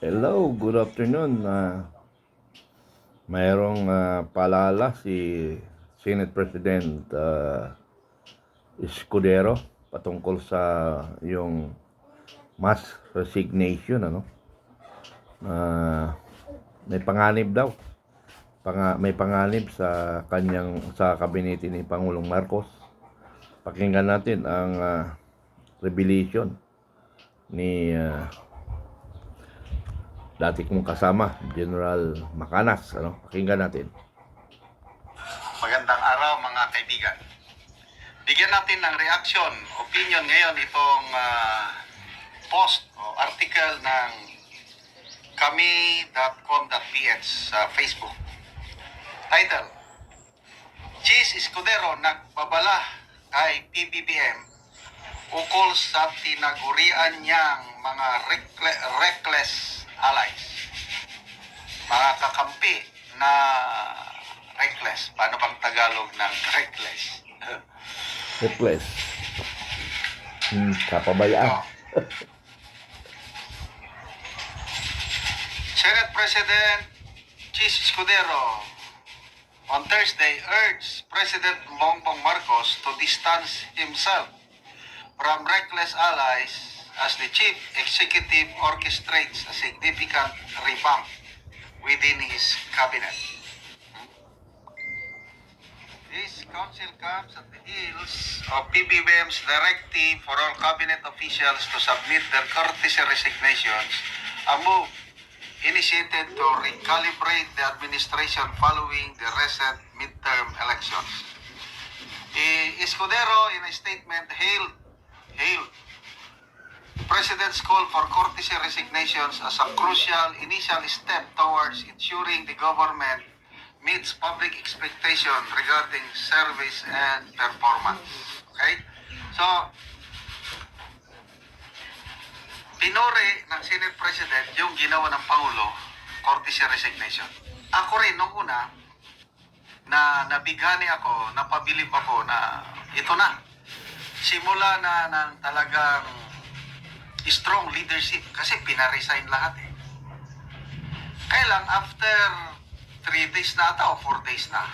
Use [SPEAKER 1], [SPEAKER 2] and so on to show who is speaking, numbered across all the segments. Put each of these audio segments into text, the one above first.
[SPEAKER 1] Hello, good afternoon. Uh, mayroong uh, paalala si Senate President uh, Escudero patungkol sa yung mass resignation ano. Uh, may panganib daw. Panga, may panganib sa kanyang sa kabinete ni Pangulong Marcos. Pakinggan natin ang uh, revelation ni uh, dati kong kasama, General Macanas. Ano? Pakinggan natin.
[SPEAKER 2] Magandang araw mga kaibigan. Bigyan natin ng reaction, opinion ngayon itong ah, post o article ng kami.com.ph sa Facebook. Title, Cheese Escudero nagbabala kay PBBM ukol sa tinagurian niyang mga reckless kakampi na reckless. Paano bang Tagalog ng reckless?
[SPEAKER 1] Request. Hmm, kapabayaan.
[SPEAKER 2] Oh. Senate President Chis Escudero on Thursday urged President Bongbong Marcos to distance himself from reckless allies as the chief executive orchestrates a significant revamp within his cabinet. This council comes at the heels of PBBM's directive for all cabinet officials to submit their courtesy resignations, a move initiated to recalibrate the administration following the recent midterm elections. Eh, Escudero, in a statement, hailed, hailed President's call for courtesy resignations as a crucial initial step towards ensuring the government meets public expectation regarding service and performance. Okay? So, pinuri ng Senate President yung ginawa ng Pangulo, courtesy resignation. Ako rin, nung una, na nabigani ako, napabilib ako na ito na. Simula na ng talagang strong leadership kasi pinaresign lahat eh. Kaya lang, after 3 days na ata o 4 days na,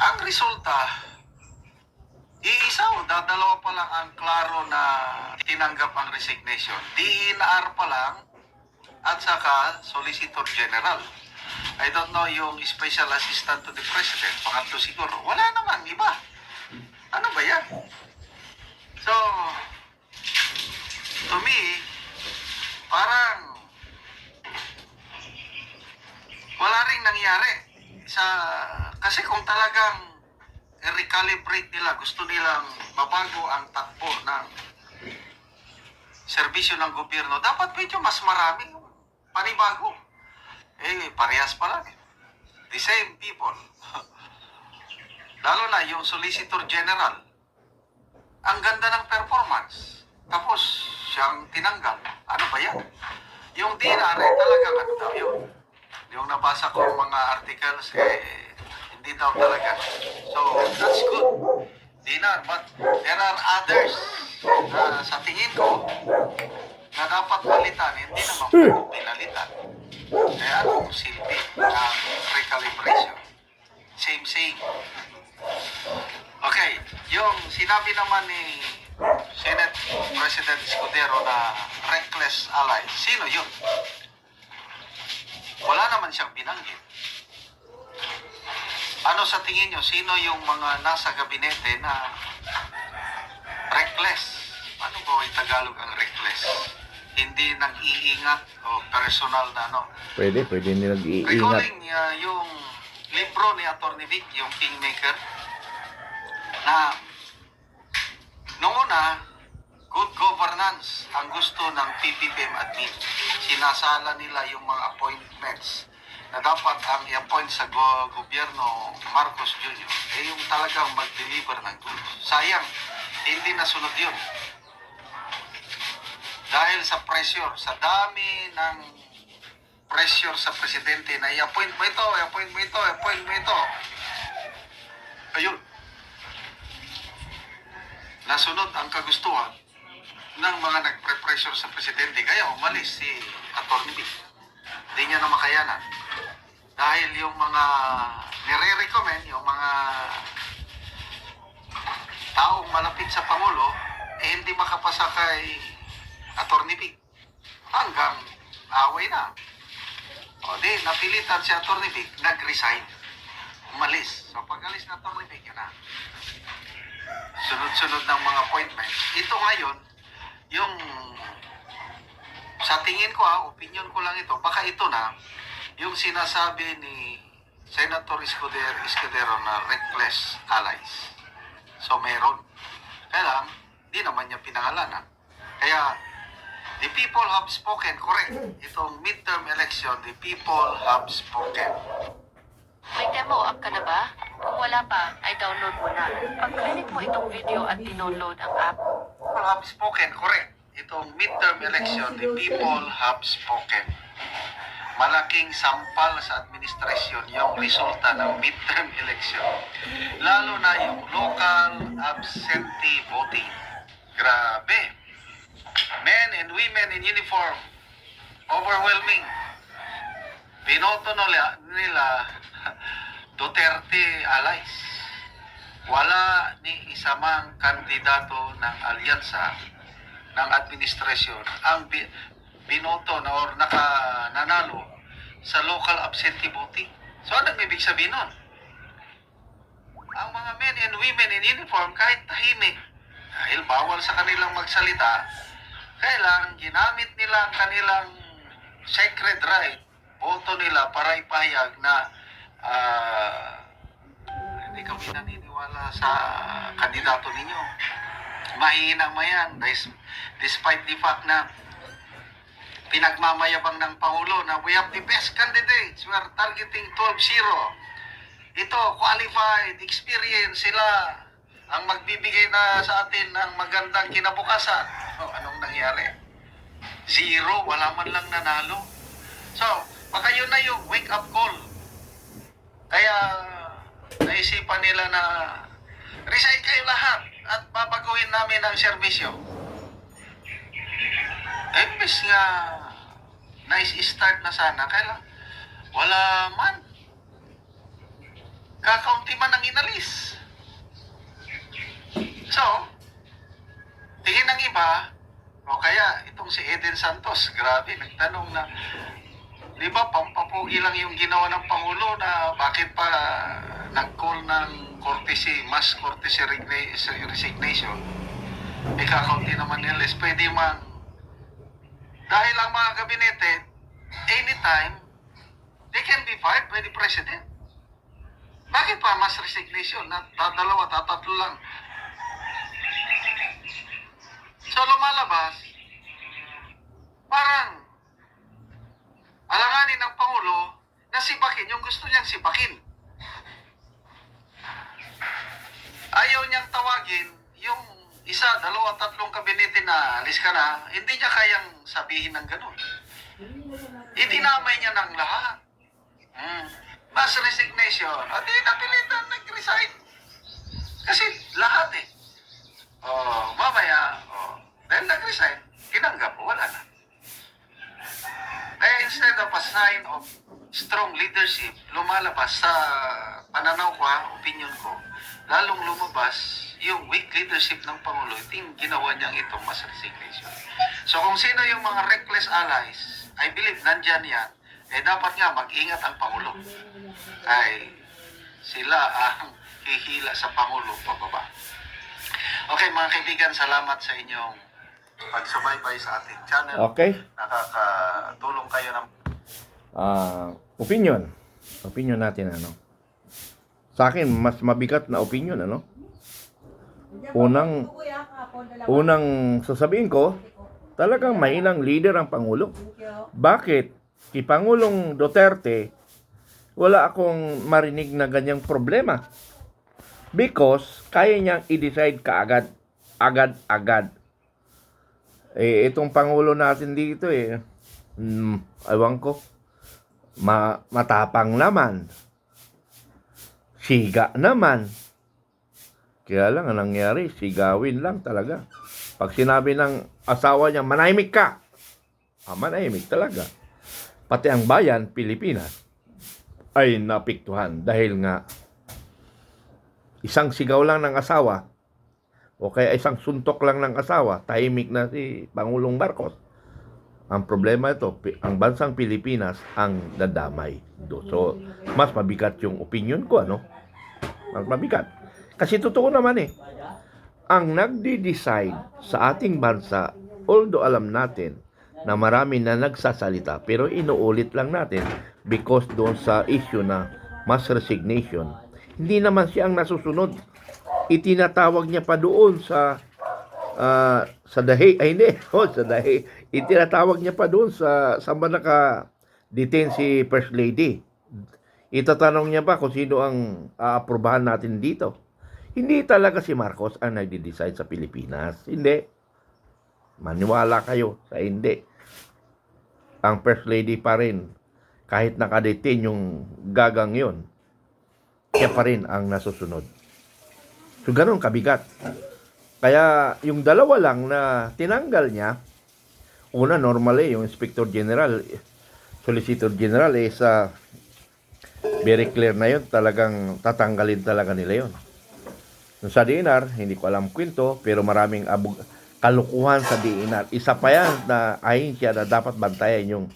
[SPEAKER 2] ang resulta, iisa o dadalawa pa lang ang klaro na tinanggap ang resignation. DNR pa lang at saka Solicitor General. I don't know yung Special Assistant to the President, pangatlo siguro. Wala naman, iba. Ano ba yan? So, to me, parang wala ring nangyari sa kasi kung talagang recalibrate nila gusto nilang mabago ang takbo ng serbisyo ng gobyerno dapat medyo mas marami panibago. Eh parehas pa lang the same people. Lalo na yung solicitor general. Ang ganda ng performance tapos siyang tinanggal ano ba yan yung DNR eh, talagang ano daw yun yung nabasa ko mga articles, eh, hindi daw talaga. So, that's good. Dinar, but there are others na sa tingin ko na dapat palitan, hindi naman pwede pinalitan. Eh, anong silbi ng recalibration? Same, same. Okay, yung sinabi naman ni Senate President Escudero na reckless ally, sino yun? Wala naman siyang binanggit. Ano sa tingin nyo, sino yung mga nasa gabinete na reckless? Ano ba yung Tagalog ang reckless? Hindi nag-iingat o personal na ano.
[SPEAKER 1] Pwede, pwede nila nag-iingat.
[SPEAKER 2] Recalling uh, yung libro ni Atty. Vic, yung Kingmaker, na noong una, good governance ang gusto ng PPPM admin. Sinasala nila yung mga appointments na dapat ang i-appoint sa go- gobyerno Marcos Jr. eh yung talagang mag-deliver ng goods. Sayang, hindi nasunod yun. Dahil sa pressure, sa dami ng pressure sa presidente na i-appoint mo ito, i-appoint mo ito, i-appoint mo ito. Ayun. Nasunod ang kagustuhan ng mga nagpre-pressure sa presidente. Kaya umalis si Atty. Vic. Hindi niya na makayanan. Dahil yung mga nire-recommend, yung mga taong malapit sa Pangulo, eh hindi makapasa kay Atty. Vic. Hanggang away na. O di, napilitan si Atty. Vic, nag-resign. Umalis. So pag alis na Atty. Vic, yun na. Sunod-sunod ng mga appointments. Ito ngayon, yung sa tingin ko ha, opinion ko lang ito, baka ito na yung sinasabi ni Senator Escudero, Escudero na reckless allies. So meron. Kaya lang, di naman niya pinangalanan. Kaya, the people have spoken, correct. Itong midterm election, the people have spoken.
[SPEAKER 3] May demo app ka na ba? Kung wala pa, ay download mo na. Pag-click mo itong video at download ang app,
[SPEAKER 2] people have spoken, correct. Itong midterm election, the people have spoken. Malaking sampal sa administrasyon yung resulta ng midterm election. Lalo na yung local absentee voting. Grabe. Men and women in uniform. Overwhelming. Binoto nila, nila Duterte allies wala ni isa kandidato ng alyansa ng administrasyon ang bi- binoto na or naka sa local absentee voting. So ano ang ibig sabihin nun? Ang mga men and women in uniform kahit tahimik dahil bawal sa kanilang magsalita, kailang ginamit nila ang kanilang sacred right, boto nila para ipahayag na ah, hindi kami naniniwala sa kandidato ninyo. Mahinang mayan, dis- despite the fact na pinagmamayabang ng Pangulo na we have the best candidates. We are targeting 12-0. Ito, qualified, experience sila ang magbibigay na sa atin ng magandang kinabukasan. So, anong nangyari? Zero, wala man lang nanalo. So, baka yun na yung wake-up call. Kaya, naisipan nila na resign kayo lahat at babaguhin namin ang serbisyo. Imbes nga nice start na sana, kaya wala man. Kakaunti man ang inalis. So, tingin ng iba, o kaya itong si Eden Santos, grabe, nagtanong na, di ba pampapugi lang yung ginawa ng Pangulo na bakit pa nag-call ng courtesy, mass courtesy resignation? Eh, kakaunti naman nila, pwede mang dahil ang mga gabinete, anytime, they can be fired by the president. Bakit pa mas resignation na dalawa, tatatlo lang? So lumalabas, parang alanganin ng Pangulo na sibakin yung gusto niyang sibakin. Ayaw niyang tawagin yung isa, dalawa, tatlong kabinete na alis ka na, hindi niya kayang sabihin ng ganun. Itinamay niya ng lahat. Hmm. Mass resignation. At napilitan nag-resign. Kasi lahat eh. Oh, mamaya, oh, then nag-resign, tinanggap, wala na. Kaya instead of a sign of strong leadership, lumalabas sa pananaw ko, ha, opinion ko, lalong lumabas yung weak leadership ng Pangulo, ito yung ginawa niyang itong mass resignation. So kung sino yung mga reckless allies, I believe nandyan yan, eh dapat nga mag-ingat ang Pangulo. Ay, sila ang hihila sa Pangulo pababa. Okay mga kaibigan, salamat sa inyong pagsubaybay sa ating channel.
[SPEAKER 1] Okay?
[SPEAKER 2] Nakakatulong kayo ng
[SPEAKER 1] Ah, opinion. Opinion natin ano. Sa akin mas mabigat na opinion ano. Unang unang sasabihin ko, talagang mainang leader ang pangulo. Bakit? Si Pangulong Duterte wala akong marinig na ganyang problema. Because kaya niyang i-decide kaagad, agad-agad. Eh, itong Pangulo natin dito eh, hmm, ewan ko, ma matapang naman. Siga naman. Kaya lang, ang nangyari, sigawin lang talaga. Pag sinabi ng asawa niya, manahimik ka. Ah, manahimik talaga. Pati ang bayan, Pilipinas, ay napiktuhan dahil nga isang sigaw lang ng asawa o kaya isang suntok lang ng asawa, tahimik na si Pangulong Marcos. Ang problema ito, ang bansang Pilipinas ang dadamay. Do- So, mas mabigat yung opinion ko, ano? Mas mabigat. Kasi totoo naman eh, ang nagdi-decide sa ating bansa, although alam natin na marami na nagsasalita, pero inuulit lang natin because doon sa issue na mass resignation, hindi naman siya ang nasusunod. Itinatawag niya pa doon sa ah, sa dahi, ay hindi, oh, sa dahi. Itinatawag niya pa doon sa sa ba naka detain si First Lady. Itatanong niya pa kung sino ang aaprubahan natin dito. Hindi talaga si Marcos ang nagde-decide sa Pilipinas. Hindi. Maniwala kayo sa hindi. Ang First Lady pa rin, kahit nakadetain yung gagang yon, siya pa rin ang nasusunod. So, ganun kabigat. Kaya, yung dalawa lang na tinanggal niya, una, normal eh, yung Inspector General, Solicitor General, eh, sa very clear na yun, talagang tatanggalin talaga nila yun. Sa DNR, hindi ko alam kwento, pero maraming abog, kalukuhan sa DNR. Isa pa yan na ahensya na dapat bantayan yung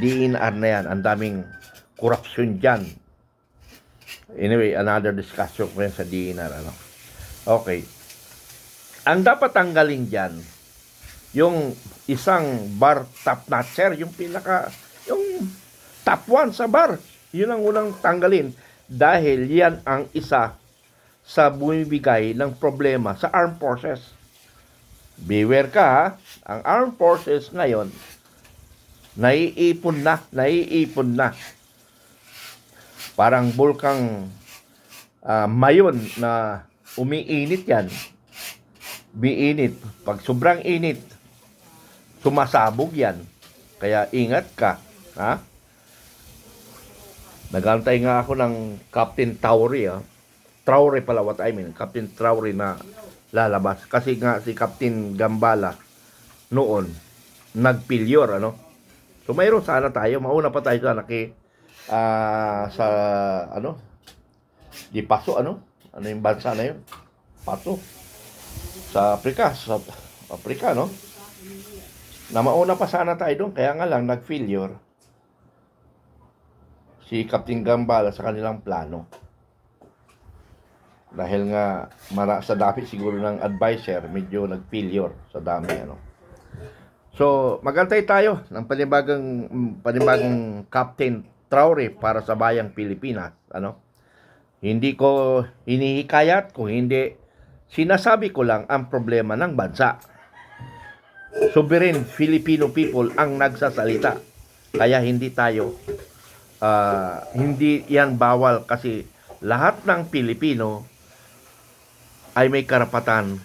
[SPEAKER 1] DNR na yan. Ang daming corruption dyan. Anyway, another discussion ko yan sa DNR. Ano? Okay. Ang dapat tanggalin dyan, yung isang bar top notcher, yung pinaka, yung top one sa bar. Yun ang unang tanggalin. Dahil yan ang isa sa bumibigay ng problema sa armed forces. Beware ka ha, ang armed forces ngayon, naiipon na, naiipon na. Parang bulkang ah, mayon na umiinit yan. Biinit. Pag sobrang init, sumasabog yan. Kaya ingat ka. Ha? Nagantay nga ako ng Captain Tauri. Ha? Traore pala what I mean. Captain Traore na lalabas. Kasi nga si Captain Gambala noon, nagpilyor, ano? So mayroon sana tayo. Mauna pa tayo sana kay ah, sa ano? Di Paso, ano? Ano yung bansa na yun? Paso. Sa Afrika. Sa Afrika, no? Na mauna pa sana tayo doon. Kaya nga lang, nag-failure si Captain Gambala sa kanilang plano. Dahil nga mara, sa dami siguro ng advisor, medyo nag-failure sa dami ano. So, magantay tayo ng panibagong mm, panibagong Captain Traore para sa bayang Pilipinas, ano? Hindi ko hinihikayat kung hindi sinasabi ko lang ang problema ng bansa. Sovereign Filipino people ang nagsasalita. Kaya hindi tayo ah, hindi yan bawal kasi lahat ng Pilipino ay may karapatan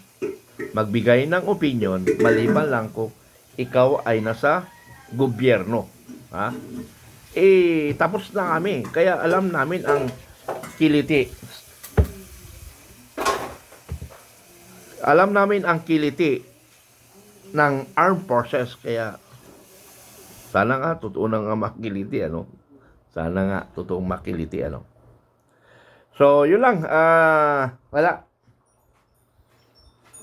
[SPEAKER 1] magbigay ng opinion maliban lang kung ikaw ay nasa gobyerno. Ha? Eh, tapos na kami. Kaya alam namin ang kiliti. Alam namin ang kiliti ng armed forces. Kaya sana nga, totoo na nga makiliti, ano? Sana nga, totoong makiliti, ano? So, yun lang. Ah, wala.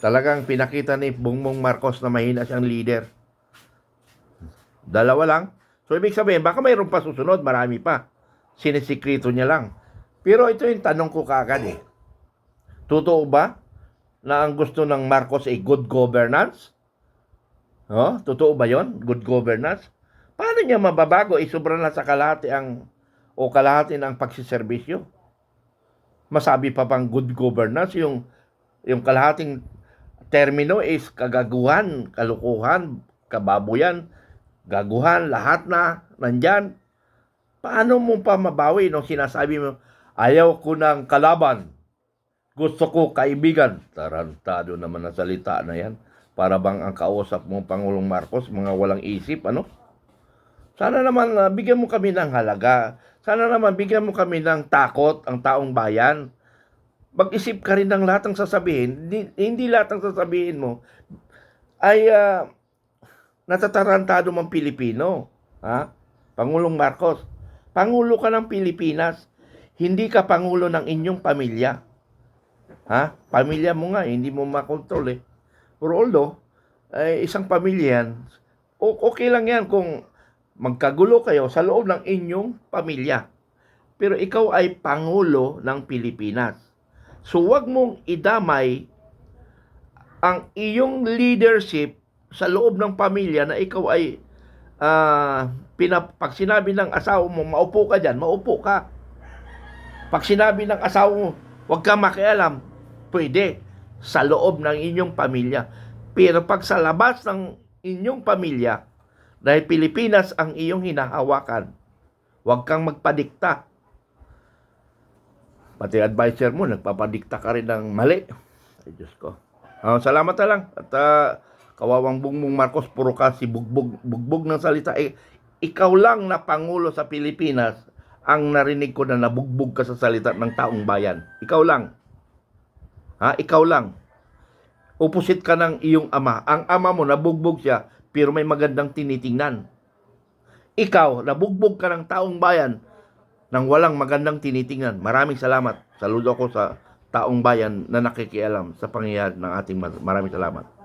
[SPEAKER 1] Talagang pinakita ni Bongbong Marcos na mahina siyang leader. Dalawa lang. So, ibig sabihin, baka mayroon pa susunod, marami pa. Sinisikreto niya lang. Pero ito yung tanong ko kagad eh. Totoo ba na ang gusto ng Marcos ay good governance? Oh, totoo ba yon? Good governance? Paano niya mababago? Eh, sobrang na sa kalahati ang o kalahati ng pagsiservisyo. Masabi pa bang good governance yung yung kalahating termino is kagaguhan, kalukuhan, kababuyan, gaguhan, lahat na nandyan. Paano mo pa mabawi nung sinasabi mo, ayaw ko ng kalaban, gusto ko kaibigan. Tarantado naman na salita na yan. Para bang ang kausap mo, Pangulong Marcos, mga walang isip, ano? Sana naman ah, bigyan mo kami ng halaga. Sana naman bigyan mo kami ng takot ang taong bayan. Mag-isip ka rin ng lahat ng sasabihin. Hindi, hindi lahat ng sasabihin mo ay ah, natatarantado mang Pilipino. Ha? Pangulong Marcos, Pangulo ka ng Pilipinas, hindi ka Pangulo ng inyong pamilya. Ha? Pamilya mo nga, hindi mo makontrol eh. Pero although, ay isang pamilya yan, okay lang yan kung magkagulo kayo sa loob ng inyong pamilya. Pero ikaw ay Pangulo ng Pilipinas. So wag mong idamay ang iyong leadership sa loob ng pamilya na ikaw ay ah pinap- pag sinabi ng asawa mo, maupo ka dyan, maupo ka. Pag sinabi ng asawa mo, huwag ka makialam, pwede sa loob ng inyong pamilya. Pero pag sa labas ng inyong pamilya, dahil Pilipinas ang iyong hinahawakan, huwag kang magpadikta. Pati advisor mo, nagpapadikta ka rin ng mali. Ay, Diyos ko. Ah, salamat na lang. At ah, kawawang Bongbong Marcos, puro ka si bugbog, bugbog ng salita. Eh, ikaw lang na Pangulo sa Pilipinas ang narinig ko na nabugbog ka sa salita ng taong bayan. Ikaw lang. Ha? Ikaw lang. Opposite ka ng iyong ama. Ang ama mo, nabugbog siya, pero may magandang tinitingnan. Ikaw, nabugbog ka ng taong bayan nang walang magandang tinitingnan. Maraming salamat. Saludo ako sa taong bayan na nakikialam sa pangyayari ng ating mar- maraming salamat.